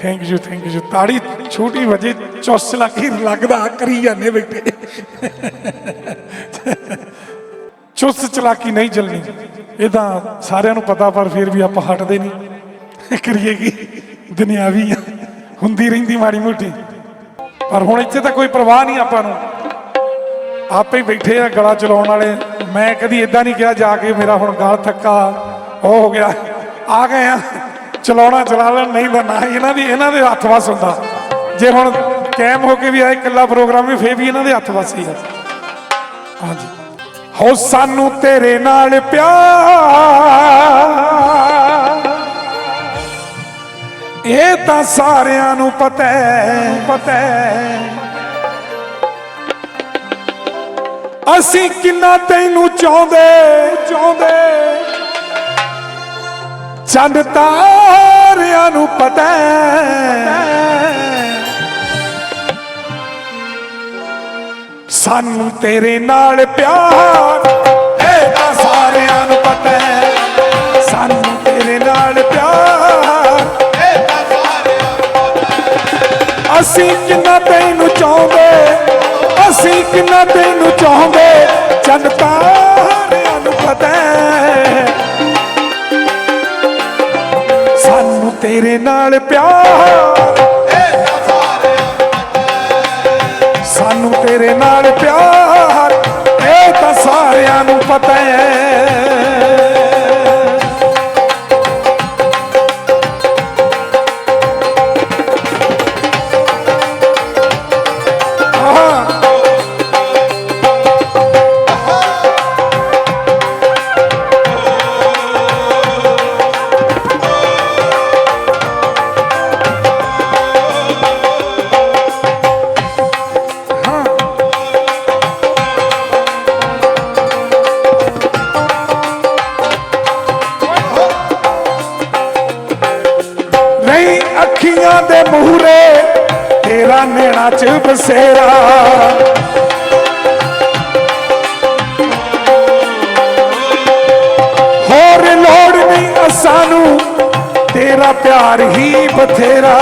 Thank you thank you ਤਾੜੀ ਛੋਟੀ ਵਜੇ ਚੁੱਸ ਲੱਗੀ ਲੱਗਦਾ ਕਰੀ ਜਾਂਦੇ ਬੈਠੇ ਚੁੱਸ ਚਲਾਕੀ ਨਹੀਂ ਚੱਲਣੀ। ਇਹ ਤਾਂ ਸਾਰਿਆਂ ਨੂੰ ਪਤਾ, ਪਰ ਫਿਰ ਵੀ ਆਪਾਂ ਹਟਦੇ ਨਹੀਂ। ਕਰੀਏ ਕੀ? ਦੁਨਿਆਵੀ ਆ। ਹੁੰਦੀ ਰਹਿੰਦੀ ਮਾੜੀ ਮੋਟੀ। ਪਰ ਹੁਣ ਇੱਥੇ ਤਾਂ ਕੋਈ ਪਰਵਾਹ ਨਹੀਂ ਆਪਾਂ ਨੂੰ। ਆਪੇ ਬੈਠੇ ਆ ਗਲਾ ਚਲਾਉਣ ਵਾਲੇ। ਮੈਂ ਕਦੀ ਇਦਾਂ ਨਹੀਂ ਕਿਹਾ, ਜਾ ਕੇ ਮੇਰਾ ਹੁਣ ਗਲ ਥੱਕਾ, ਉਹ ਹੋ ਗਿਆ। ਆ ਗਏ ਆ। ਚਲਾਉਣਾ ਚਲਾ ਲੈਣ ਨਹੀਂ ਤਾਂ ਨਾ ਇਹਨਾਂ ਦੀ, ਇਹਨਾਂ ਦੇ ਹੱਥ ਵਸ ਹੁੰਦਾ। ਜੇ ਹੁਣ ਕੈਮ ਹੋ ਕੇ ਵੀ ਆਏ ਇਕੱਲਾ ਪ੍ਰੋਗਰਾਮ ਵੀ, ਫੇਰ ਵੀ ਇਹਨਾਂ ਦੇ ਹੱਥ ਵਸ ਹੀ ਆ। ਹਾਂਜੀ। ਹੋ ਸਾਨੂੰ ਤੇਰੇ ਨਾਲ ਪਿਆਰ। ਇਹ ਤਾਂ ਸਾਰਿਆਂ ਨੂੰ ਪਤਾ ਹੈ ਪਤਾ ਹੈ। ਅਸੀਂ ਕਿੰਨਾ ਤੈਨੂੰ ਚਾਹੁੰਦੇ ਚਾਹੁੰਦੇ। ਚੰਦ ਤਾਰਿਆਂ ਨੂੰ ਪਤਾ ਸਾਨੂੰ ਤੇਰੇ ਨਾਲ ਪਿਆਰ ਇਹ ਤਾਂ ਸਾਰਿਆਂ ਨੂੰ ਪਤਾ ਸਾਨੂੰ ਤੇਰੇ ਨਾਲ ਪਿਆਰ ਅਸੀਂ ਕਿੰਨਾ ਤੈਨੂੰ ਚਾਹੁੰਦੇ, ਅਸੀਂ ਕਿੰਨਾ ਤੈਨੂੰ ਚਾਹੁੰਦੇ ਚੰਦ ਤਾਰਿਆਂ ਤੇਰੇ ਨਾਲ ਪਿਆਰ। ਸਾਨੂੰ ਤੇਰੇ ਨਾਲ ਪਿਆਰ। ਇਹ ਤਾਂ ਸਾਰਿਆਂ ਨੂੰ ਪਤਾ ਹੈ। ਅੱਖੀਆਂ ਦੇ ਮੂਹਰੇ, ਤੇਰਾ ਨੈਣਾ ਚ ਬਸੇਰਾ। ਹੋਰ ਲੋੜ ਨਹੀਂ ਅਸਾਂ ਨੂੰ, ਤੇਰਾ ਪਿਆਰ ਹੀ ਬਥੇਰਾ।